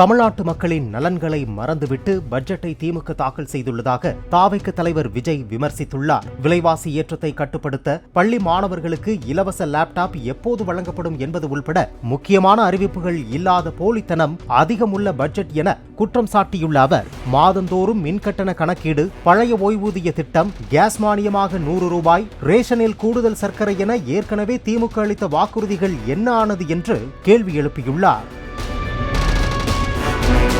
தமிழ்நாட்டு மக்களின் நலன்களை மறந்துவிட்டு பட்ஜெட்டை திமுக தாக்கல் செய்துள்ளதாக தாவைக்கு தலைவர் விஜய் விமர்சித்துள்ளார். விலைவாசி ஏற்றத்தை கட்டுப்படுத்த பள்ளி மாணவர்களுக்கு இலவச லேப்டாப் எப்போது வழங்கப்படும் என்பது உள்பட முக்கியமான அறிவிப்புகள் இல்லாத போலித்தனம் அதிகமுள்ள பட்ஜெட் என குற்றம் சாட்டியுள்ள அவர் மாதந்தோறும் மின்கட்டண கணக்கீடு பழைய ஓய்வூதிய திட்டம் கேஸ் மானியமாக நூறு ரூபாய் ரேஷனில் கூடுதல் சர்க்கரை என ஏற்கனவே திமுக அளித்த வாக்குறுதிகள் என்ன ஆனது என்று கேள்வி எழுப்பியுள்ளார். Thank you.